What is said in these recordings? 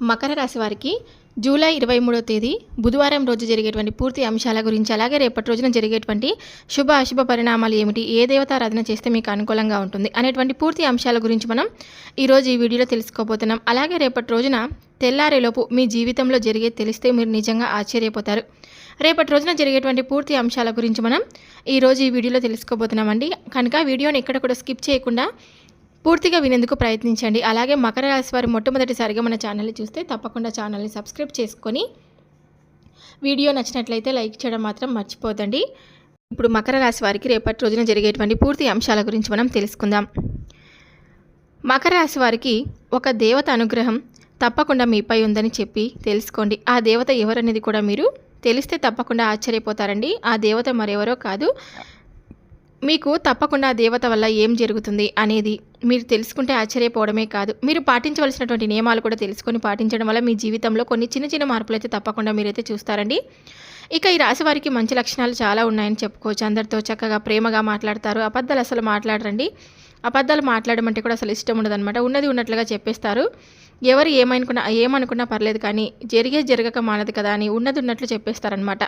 మకర రాశి వారికి జూలై ఇరవై మూడో తేదీ బుధవారం రోజు జరిగేటువంటి పూర్తి అంశాల గురించి అలాగే రేపటి రోజున జరిగేటువంటి శుభ అశుభ పరిణామాలు ఏమిటి ఏ దేవతారాధన చేస్తే మీకు అనుకూలంగా ఉంటుంది అనేటువంటి పూర్తి అంశాల గురించి మనం ఈరోజు ఈ వీడియోలో తెలుసుకోబోతున్నాం. అలాగే రేపటి రోజున తెల్లారేలోపు మీ జీవితంలో జరిగే తెలిస్తే మీరు నిజంగా ఆశ్చర్యపోతారు. రేపటి రోజున జరిగేటువంటి పూర్తి అంశాల గురించి మనం ఈరోజు ఈ వీడియోలో తెలుసుకోబోతున్నామండి. కనుక వీడియోని ఎక్కడ కూడా స్కిప్ చేయకుండా పూర్తిగా వినేందుకు ప్రయత్నించండి. అలాగే మకర రాశి వారు మొట్టమొదటిసారిగా మన ఛానల్ని చూస్తే తప్పకుండా ఛానల్ని సబ్స్క్రైబ్ చేసుకొని వీడియో నచ్చినట్లయితే లైక్ చేయడం మాత్రం మర్చిపోదండి ఇప్పుడు మకర రాశి వారికి రేపటి రోజున జరిగేటువంటి పూర్తి అంశాల గురించి మనం తెలుసుకుందాం. మకర రాశి వారికి ఒక దేవత అనుగ్రహం తప్పకుండా మీపై ఉందని చెప్పి తెలుసుకోండి. ఆ దేవత ఎవరనేది కూడా మీరు తెలిస్తే తప్పకుండా ఆశ్చర్యపోతారండి. ఆ దేవత మరెవరో కాదు. మీకు తప్పకుండా దేవత వల్ల ఏం జరుగుతుంది అనేది మీరు తెలుసుకుంటే ఆశ్చర్యపోవడమే కాదు. మీరు పాటించవలసినటువంటి నియమాలు కూడా తెలుసుకొని పాటించడం వల్ల మీ జీవితంలో కొన్ని చిన్న చిన్న మార్పులు అయితే తప్పకుండా మీరైతే చూస్తారండి. ఇక ఈ రాశి వారికి మంచి లక్షణాలు చాలా ఉన్నాయని చెప్పుకోవచ్చు. అందరితో చక్కగా ప్రేమగా మాట్లాడతారు. అబద్ధాలు అసలు మాట్లాడరండి. అబద్ధాలు మాట్లాడడం అంటే కూడా అసలు ఇష్టం ఉండదన్నమాట. ఉన్నది ఉన్నట్లుగా చెప్పేస్తారు. ఎవరు ఏమనుకున్నా ఏమనుకున్నా పర్లేదు కానీ జరిగే జరగక మానదు కదా అని ఉన్నది ఉన్నట్లు చెప్పేస్తారనమాట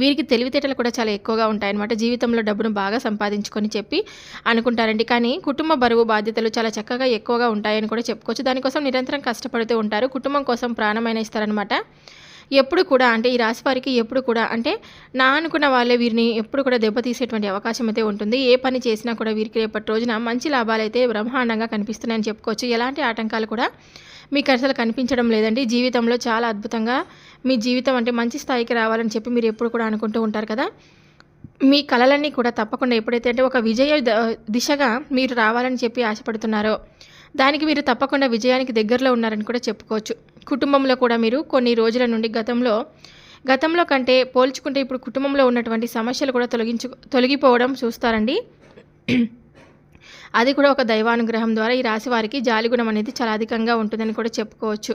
వీరికి తెలివితేటలు కూడా చాలా ఎక్కువగా ఉంటాయన్నమాట. జీవితంలో డబ్బును బాగా సంపాదించుకొని చెప్పి అనుకుంటారండి. కానీ కుటుంబ బరువు బాధ్యతలు చాలా చక్కగా ఎక్కువగా ఉంటాయని కూడా చెప్పుకోవచ్చు. దానికోసం నిరంతరం కష్టపడుతూ ఉంటారు. కుటుంబం కోసం ప్రాణమైన ఇస్తారనమాట ఎప్పుడు కూడా అంటే ఈ రాశి వారికి ఎప్పుడు కూడా అంటే నా అనుకున్న వాళ్ళే వీరిని ఎప్పుడు కూడా దెబ్బతీసేటువంటి అవకాశం అయితే ఉంటుంది. ఏ పని చేసినా కూడా వీరికి రేపటి రోజున మంచి లాభాలు అయితే బ్రహ్మాండంగా కనిపిస్తున్నాయని చెప్పుకోవచ్చు. ఎలాంటి ఆటంకాలు కూడా మీకు అసలు కనిపించడం లేదండి. జీవితంలో చాలా అద్భుతంగా మీ జీవితం అంటే మంచి స్థాయికి రావాలని చెప్పి మీరు ఎప్పుడు కూడా అనుకుంటూ ఉంటారు కదా? మీ కళలన్నీ కూడా తప్పకుండా ఎప్పుడైతే అంటే ఒక విజయ దిశగా మీరు రావాలని చెప్పి ఆశపడుతున్నారో దానికి మీరు తప్పకుండా విజయానికి దగ్గరలో ఉన్నారని కూడా చెప్పుకోవచ్చు. కుటుంబంలో కూడా మీరు కొన్ని రోజుల నుండి గతంలో గతంలో కంటే పోల్చుకుంటే ఇప్పుడు కుటుంబంలో ఉన్నటువంటి సమస్యలు కూడా తొలగించు తొలగిపోవడం చూస్తారండి. అది కూడా ఒక దైవానుగ్రహం ద్వారా ఈ రాశి వారికి జాలిగుణం అనేది చాలా అధికంగా ఉంటుందని కూడా చెప్పుకోవచ్చు.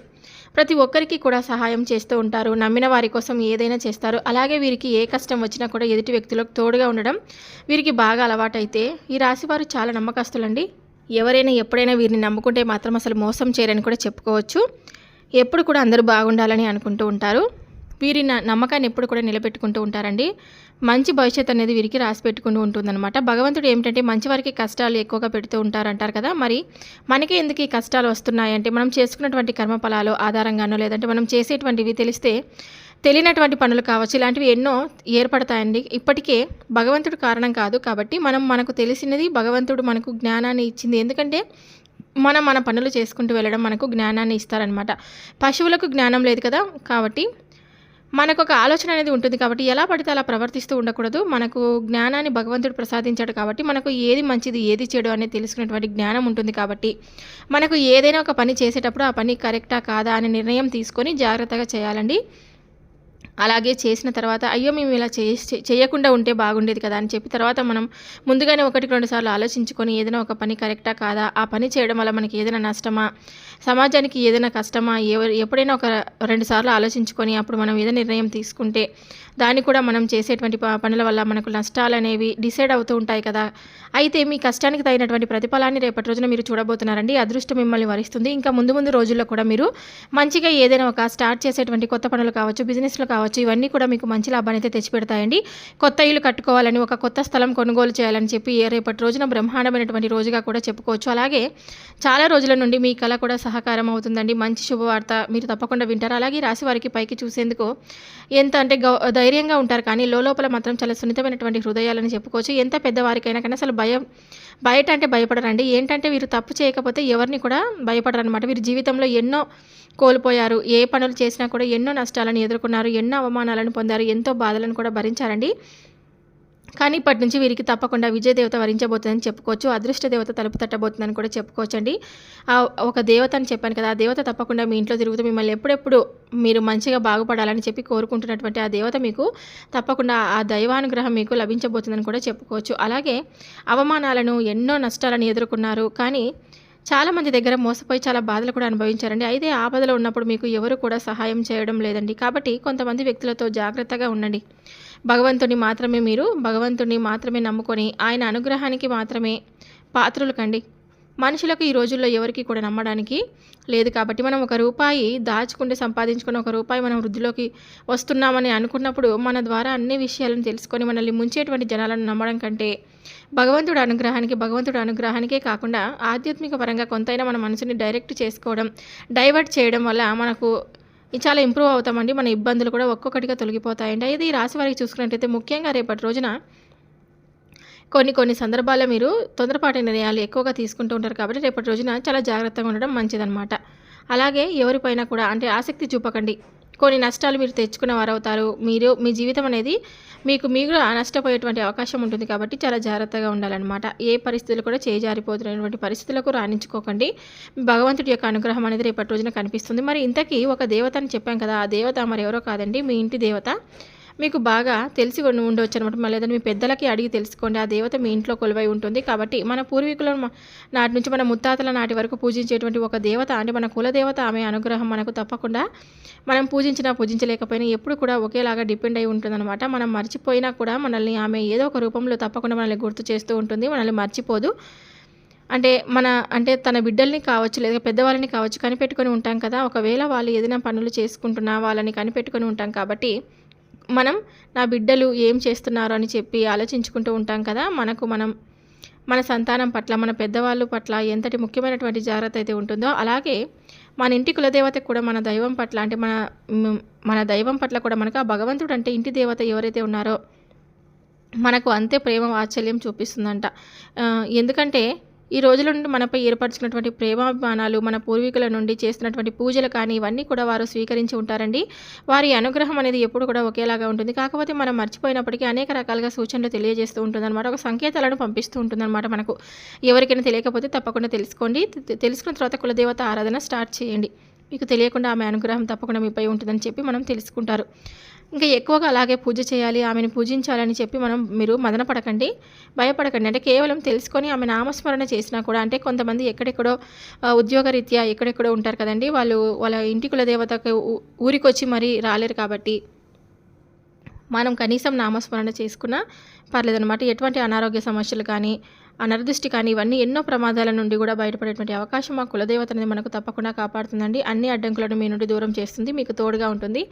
ప్రతి ఒక్కరికి కూడా సహాయం చేస్తూ ఉంటారు. నమ్మిన వారి కోసం ఏదైనా చేస్తారు. అలాగే వీరికి ఏ కష్టం వచ్చినా కూడా ఎదుటి వ్యక్తులకు తోడుగా ఉండడం వీరికి బాగా అలవాటైతే ఈ రాశి వారు చాలా నమ్మకస్తులండి. ఎవరైనా ఎప్పుడైనా వీరిని నమ్ముకుంటే మాత్రం అసలు మోసం చేయరని కూడా చెప్పుకోవచ్చు. ఎప్పుడు కూడా అందరూ బాగుండాలని అనుకుంటూ ఉంటారు. వీరి నమ్మకాన్ని ఎప్పుడు కూడా నిలబెట్టుకుంటూ ఉంటారండి. మంచి భవిష్యత్తు అనేది వీరికి రాసి పెట్టుకుంటూ ఉంటుందన్నమాట. భగవంతుడు ఏమిటంటే మంచి వారికి కష్టాలు ఎక్కువగా పెడుతూ ఉంటారంటారు కదా. మరి మనకి ఎందుకు ఈ కష్టాలు వస్తున్నాయంటే మనం చేసుకున్నటువంటి కర్మఫలాలు ఆధారంగానో లేదంటే మనం చేసేటువంటివి తెలిస్తే తెలియనటువంటి పనులు కావచ్చు ఇలాంటివి ఎన్నో ఏర్పడతాయండి. ఇప్పటికే భగవంతుడు కారణం కాదు కాబట్టి మనం మనకు తెలిసినది భగవంతుడు మనకు జ్ఞానాన్ని ఇచ్చింది. ఎందుకంటే మనం మన పనులు చేసుకుంటూ వెళ్ళడం మనకు జ్ఞానాన్ని ఇస్తారనమాట పశువులకు జ్ఞానం లేదు కదా కాబట్టి మనకు ఒక ఆలోచన అనేది ఉంటుంది కాబట్టి ఎలా పడితే అలా ప్రవర్తిస్తూ ఉండకూడదు. మనకు జ్ఞానాన్ని భగవంతుడు ప్రసాదించాడు కాబట్టి మనకు ఏది మంచిది ఏది చెడు అనేది తెలుసుకునేటువంటి జ్ఞానం ఉంటుంది కాబట్టి మనకు ఏదైనా ఒక పని చేసేటప్పుడు ఆ పని కరెక్టా కాదా అనే నిర్ణయం తీసుకొని జాగ్రత్తగా చేయాలండి. అలాగే చేసిన తర్వాత అయ్యో మేము ఇలా చేసి చేయకుండా ఉంటే బాగుండేది కదా అని చెప్పి తర్వాత మనం ముందుగానే ఒకటికి రెండు సార్లు ఆలోచించుకొని ఏదైనా ఒక పని కరెక్టా కాదా? ఆ పని చేయడం వల్ల మనకి ఏదైనా నష్టమా? సమాజానికి ఏదైనా కష్టమా? ఎవరు ఎప్పుడైనా ఒక రెండు సార్లు ఆలోచించుకొని అప్పుడు మనం ఏదైనా నిర్ణయం తీసుకుంటే దాన్ని కూడా మనం చేసేటువంటి ప- పనుల వల్ల మనకు నష్టాలు అనేవి డిసైడ్ అవుతూ ఉంటాయి కదా. అయితే మీ కష్టానికి తగినటువంటి ప్రతిఫలాన్ని రేపటి రోజున మీరు చూడబోతున్నారండి. అదృష్టం మిమ్మల్ని వరిస్తుంది. ఇంకా ముందు ముందు రోజుల్లో కూడా మీరు మంచిగా ఏదైనా ఒక స్టార్ట్ చేసేటువంటి కొత్త పనులు కావచ్చు బిజినెస్లు కావచ్చు ఇవన్నీ కూడా మీకు మంచి లాభాన్ని అయితే తెచ్చిపెడతాయండి. కొత్త ఇల్లు కట్టుకోవాలని ఒక కొత్త స్థలం కొనుగోలు చేయాలని చెప్పి రేపటి రోజున బ్రహ్మాండమైనటువంటి రోజుగా కూడా చెప్పుకోవచ్చు. అలాగే చాలా రోజుల నుండి మీ కళ కూడా సహకారం అవుతుందండి. మంచి శుభవార్త మీరు తప్పకుండా వింటారు. అలాగే రాశి వారికి పైకి చూసేందుకు ఎంత అంటే గౌ ధైర్యంగా ఉంటారు కానీ లోపల మాత్రం చాలా సున్నితమైనటువంటి హృదయాలని చెప్పుకోవచ్చు. ఎంత పెద్దవారికైనా కానీ అసలు భయం బయట అంటే భయపడరండి. ఏంటంటే వీరు తప్పు చేయకపోతే ఎవరిని కూడా భయపడరు అనమాట వీరు జీవితంలో ఎన్నో కోల్పోయారు. ఏ పనులు చేసినా కూడా ఎన్నో నష్టాలను ఎదుర్కొన్నారు ఎన్నో అవమానాలను పొందారు ఎంతో బాధలను కూడా భరించారండి. కానీ ఇప్పటి నుంచి వీరికి తప్పకుండా విజయదేవత వరించబోతుందని చెప్పుకోవచ్చు. అదృష్ట దేవత తలుపు తట్టబోతుందని కూడా చెప్పుకోవచ్చండి. ఆ ఒక దేవత అని చెప్పాను కదా ఆ దేవత తప్పకుండా మీ ఇంట్లో తిరుగుతూ మిమ్మల్ని ఎప్పుడెప్పుడు మీరు మంచిగా బాగుపడాలని చెప్పి కోరుకుంటున్నటువంటి ఆ దేవత మీకు తప్పకుండా ఆ దైవానుగ్రహం మీకు లభించబోతుందని కూడా చెప్పుకోవచ్చు. అలాగే అవమానాలను ఎన్నో నష్టాలను ఎదుర్కొన్నారు. కానీ చాలామంది దగ్గర మోసపోయి చాలా బాధలు కూడా అనుభవించారండి. అయితే ఆపదలో ఉన్నప్పుడు మీకు ఎవరు కూడా సహాయం చేయడం లేదండి. కాబట్టి కొంతమంది వ్యక్తులతో జాగ్రత్తగా ఉండండి. భగవంతుని మాత్రమే మీరు భగవంతుని మాత్రమే నమ్ముకొని ఆయన అనుగ్రహానికి మాత్రమే పాత్రలు కండి. మనుషులకు ఈ రోజుల్లో ఎవరికి కూడా నమ్మడానికి లేదు కాబట్టి మనం ఒక రూపాయి దాచుకుంటే సంపాదించుకుని ఒక రూపాయి మనం వృద్ధిలోకి వస్తున్నామని అనుకున్నప్పుడు మన ద్వారా అన్ని విషయాలను తెలుసుకొని మనల్ని ముంచేటువంటి జనాలను నమ్మడం కంటే భగవంతుడు అనుగ్రహానికి భగవంతుడు అనుగ్రహానికే కాకుండా ఆధ్యాత్మిక పరంగా కొంతైనా మన మనసుని డైరెక్ట్ చేసుకోవడం డైవర్ట్ చేయడం వల్ల మనకు ఇది చాలా ఇంప్రూవ్ అవుతామండి. మన ఇబ్బందులు కూడా ఒక్కొక్కటిగా తొలగిపోతాయండి. ఇది ఈ రాశి వారికి చూసుకున్నట్టయితే ముఖ్యంగా రేపటి రోజున కొన్ని కొన్ని సందర్భాల్లో మీరు తొందరపాటు నిర్ణయాలు ఎక్కువగా తీసుకుంటూ ఉంటారు కాబట్టి రేపటి రోజున చాలా జాగ్రత్తగా ఉండడం మంచిదన్నమాట. అలాగే ఎవరిపైన కూడా అంటే ఆసక్తి చూపకండి. కొన్ని నష్టాలు మీరు తెచ్చుకున్న వారు అవుతారు మీరు మీ జీవితం అనేది మీకు మీరు నష్టపోయేటువంటి అవకాశం ఉంటుంది కాబట్టి చాలా జాగ్రత్తగా ఉండాలన్నమాట. ఏ పరిస్థితులు కూడా చేజారిపోతున్నటువంటి పరిస్థితులకు రాణించుకోకండి. భగవంతుడి యొక్క అనుగ్రహం అనేది రేపటి రోజున కనిపిస్తుంది. మరి ఇంతకీ ఒక దేవత అని చెప్పాం కదా ఆ దేవత మరి ఎవరో కాదండి? మీ ఇంటి దేవత. మీకు బాగా తెలిసి ఉండవచ్చు అనమాట మళ్ళీ లేదంటే మీ పెద్దలకి అడిగి తెలుసుకోండి. ఆ దేవత మీ ఇంట్లో కొలువై ఉంటుంది. కాబట్టి మన పూర్వీకుల నాటి నుంచి మన ముత్తాతల నాటి వరకు పూజించేటువంటి ఒక దేవత అంటే మన కులదేవత ఆమె అనుగ్రహం మనకు తప్పకుండా మనం పూజించినా పూజించలేకపోయినా ఎప్పుడు కూడా ఒకేలాగా డిపెండ్ అయి ఉంటుందన్నమాట. మనం మర్చిపోయినా కూడా మనల్ని ఆమె ఏదో ఒక రూపంలో తప్పకుండా మనల్ని గుర్తు చేస్తూ ఉంటుంది. మనల్ని మర్చిపోదు. అంటే మన అంటే తన బిడ్డల్ని కావచ్చు లేదా పెద్దవాళ్ళని కావచ్చు కనిపెట్టుకొని ఉంటాం కదా. ఒకవేళ వాళ్ళు ఏదైనా పనులు చేసుకుంటున్నా వాళ్ళని కనిపెట్టుకొని ఉంటాం కాబట్టి మనం నా బిడ్డలు ఏం చేస్తున్నారు అని చెప్పి ఆలోచించుకుంటూ ఉంటాం కదా. మనకు మనం మన సంతానం పట్ల మన పెద్దవాళ్ళు పట్ల ఎంతటి ముఖ్యమైనటువంటి జాగ్రత్త అయితే ఉంటుందో అలాగే మన ఇంటి కులదేవత కూడా మన దైవం పట్ల అంటే మన మన దైవం పట్ల కూడా మనకు ఆ భగవంతుడు అంటే ఇంటి దేవత ఎవరైతే ఉన్నారో మనకు అంతే ప్రేమ వాత్సల్యం చూపిస్తుందంట. ఎందుకంటే ఈ రోజుల నుండి మనపై ఏర్పరచుకున్నటువంటి ప్రేమాభిమానాలు మన పూర్వీకుల నుండి చేస్తున్నటువంటి పూజలు కానీ ఇవన్నీ కూడా వారు స్వీకరించి ఉంటారండి. వారి అనుగ్రహం అనేది ఎప్పుడు కూడా ఒకేలాగా ఉంటుంది. కాకపోతే మనం మర్చిపోయినప్పటికీ అనేక రకాలుగా సూచనలు తెలియజేస్తూ ఉంటుందన్నమాట. ఒక సంకేతాలను పంపిస్తూ ఉంటుందన్నమాట మనకు. ఎవరికైనా తెలియకపోతే తప్పకుండా తెలుసుకోండి. తెలుసుకున్న తర్వాత కులదేవత ఆరాధన స్టార్ట్ చేయండి. మీకు తెలియకుండా ఆమె అనుగ్రహం తప్పకుండా మీపై ఉంటుందని చెప్పి మనం తెలుసుకుంటారు. ఇంకా ఎక్కువగా అలాగే పూజ చేయాలి ఆమెను పూజించాలని చెప్పి మనం మీరు మదన పడకండి భయపడకండి. అంటే కేవలం తెలుసుకొని ఆమె నామస్మరణ చేసినా కూడా అంటే కొంతమంది ఎక్కడెక్కడో ఉద్యోగరీత్యా ఎక్కడెక్కడో ఉంటారు కదండి వాళ్ళు వాళ్ళ ఇంటి కుల దేవతకు ఊరికొచ్చి మరీ రాలేరు కాబట్టి మనం కనీసం నామస్మరణ చేసుకున్నా పర్లేదనమాట ఎటువంటి అనారోగ్య సమస్యలు కానీ అనర్దిష్టి కానీ ఇవన్నీ ఎన్నో ప్రమాదాల నుండి కూడా బయటపడేటువంటి అవకాశం మా కులదేవత మనకు తప్పకుండా కాపాడుతుందండి. అన్ని అడ్డంకులను మీ నుండి దూరం చేస్తుంది మీకు తోడుగా ఉంటుంది.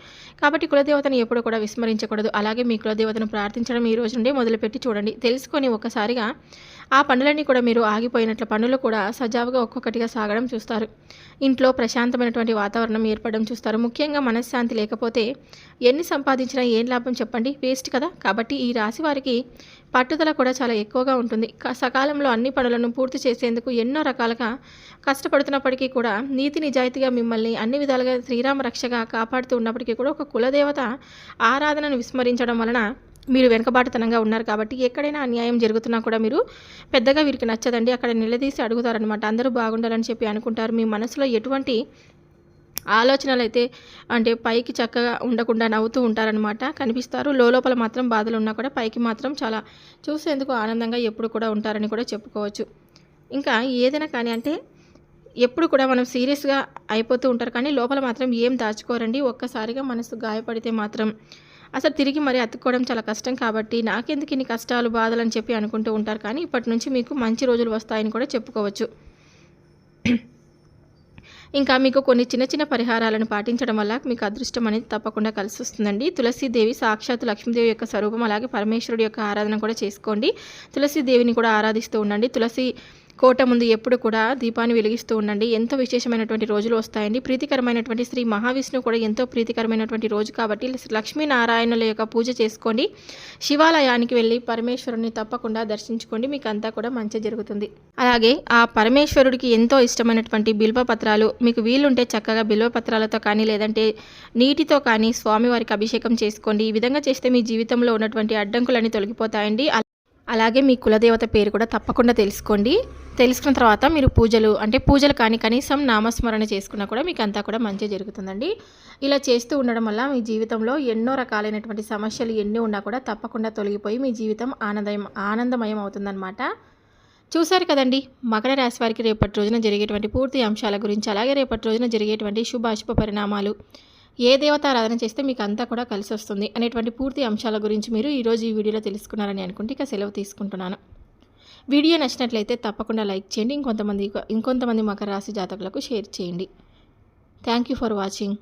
కాబట్టి కులదేవతను ఎప్పుడు కూడా విస్మరించకూడదు. అలాగే మీ కులదేవతను ప్రార్థించడం ఈ రోజు నుండి మొదలుపెట్టి చూడండి. తెలుసుకొని ఒకసారిగా ఆ పనులన్నీ కూడా మీరు ఆగిపోయినట్ల పనులు కూడా సజావుగా ఒక్కొక్కటిగా సాగడం చూస్తారు. ఇంట్లో ప్రశాంతమైనటువంటి వాతావరణం ఏర్పడడం చూస్తారు. ముఖ్యంగా మనశ్శాంతి లేకపోతే ఎన్ని సంపాదించినా ఏం లాభం చెప్పండి. వేస్ట్ కదా. కాబట్టి ఈ రాశి వారికి పట్టుదల కూడా చాలా ఎక్కువగా ఉంటుంది. సకాలంలో అన్ని పనులను పూర్తి చేసేందుకు ఎన్నో రకాలుగా కష్టపడుతున్నప్పటికీ కూడా నీతి నిజాయితీగా మిమ్మల్ని అన్ని విధాలుగా శ్రీరామ రక్షగా కాపాడుతూ ఉన్నప్పటికీ కూడా ఒక కులదేవత ఆరాధనను విస్మరించడం వలన మీరు వెనుకబాటుతనంగా ఉన్నారు కాబట్టి ఎక్కడైనా అన్యాయం జరుగుతున్నా కూడా మీరు పెద్దగా వీరికి నచ్చదండి. అక్కడ నిలదీసి అడుగుతారనమాట అందరూ బాగుండాలని చెప్పి అనుకుంటారు. మీ మనసులో ఎటువంటి ఆలోచనలు అయితే అంటే పైకి చక్కగా ఉండకుండా నవ్వుతూ ఉంటారనమాట కనిపిస్తారు. లోపల మాత్రం బాధలు ఉన్నా కూడా పైకి మాత్రం చాలా చూసేందుకు ఆనందంగా ఎప్పుడు కూడా ఉంటారని కూడా చెప్పుకోవచ్చు. ఇంకా ఏదైనా కానీ అంటే ఎప్పుడు కూడా మనం సీరియస్గా అయిపోతూ ఉంటారు. కానీ లోపల మాత్రం ఏం దాచుకోరండి. ఒక్కసారిగా మనసు గాయపడితే మాత్రం అసలు తిరిగి మరి అతుక్కోవడం చాలా కష్టం కాబట్టి నాకెందుకు ఇన్ని కష్టాలు బాధలు అని చెప్పి అనుకుంటూ ఉంటారు. కానీ ఇప్పటి నుంచి మీకు మంచి రోజులు వస్తాయని కూడా చెప్పుకోవచ్చు. ఇంకా మీకు కొన్ని చిన్న చిన్న పరిహారాలను పాటించడం వల్ల మీకు అదృష్టం అనేది తప్పకుండా కలిసి వస్తుందండి. తులసీదేవి సాక్షాత్ లక్ష్మీదేవి యొక్క స్వరూపం అలాగే పరమేశ్వరుడి యొక్క ఆరాధన కూడా చేసుకోండి. తులసీదేవిని కూడా ఆరాధిస్తూ ఉండండి. తులసి కోట ముందు ఎప్పుడు కూడా దీపాన్ని వెలిగిస్తూ ఉండండి. ఎంతో విశేషమైనటువంటి రోజులు వస్తాయండి. ప్రీతికరమైనటువంటి శ్రీ మహావిష్ణువు కూడా ఎంతో ప్రీతికరమైనటువంటి రోజు కాబట్టి లక్ష్మీనారాయణుల యొక్క పూజ చేసుకోండి. శివాలయానికి వెళ్ళి పరమేశ్వరుని తప్పకుండా దర్శించుకోండి. మీకు అంతా కూడా మంచి జరుగుతుంది. అలాగే ఆ పరమేశ్వరుడికి ఎంతో ఇష్టమైనటువంటి బిల్వ పత్రాలు మీకు వీలుంటే చక్కగా బిల్వ పత్రాలతో కానీ లేదంటే నీటితో కానీ స్వామివారికి అభిషేకం చేసుకోండి. ఈ విధంగా చేస్తే మీ జీవితంలో ఉన్నటువంటి అడ్డంకులన్నీ తొలగిపోతాయండి. అలాగే మీ కులదేవత పేరు కూడా తప్పకుండా తెలుసుకోండి. తెలుసుకున్న తర్వాత మీరు పూజలు అంటే పూజలు కానీ కనీసం నామస్మరణ చేసుకున్నా కూడా మీకు అంతా కూడా మంచి జరుగుతుందండి. ఇలా చేస్తూ ఉండడం వల్ల మీ జీవితంలో ఎన్నో రకాలైనటువంటి సమస్యలు ఎన్ని ఉన్నా కూడా తప్పకుండా తొలగిపోయి మీ జీవితం ఆనందం ఆనందమయం అవుతుందన్నమాట. చూశారు కదండి మకర రాశి వారికి రేపటి రోజున జరిగేటువంటి పూర్తి అంశాల గురించి అలాగే రేపటి రోజున జరిగేటువంటి శుభాశుభ పరిణామాలు ఏ దేవతారాధన చేస్తే మీకు అంతా కూడా కలిసి వస్తుంది అనేటువంటి పూర్తి అంశాల గురించి మీరు ఈరోజు ఈ వీడియోలో తెలుసుకున్నారని అనుకుంటే ఇక సెలవు తీసుకుంటున్నాను. వీడియో నచ్చినట్లయితే తప్పకుండా లైక్ చేయండి ఇంకొంతమంది ఇంకొంతమంది మకర రాశి జాతకులకు షేర్ చేయండి. Thank you for watching.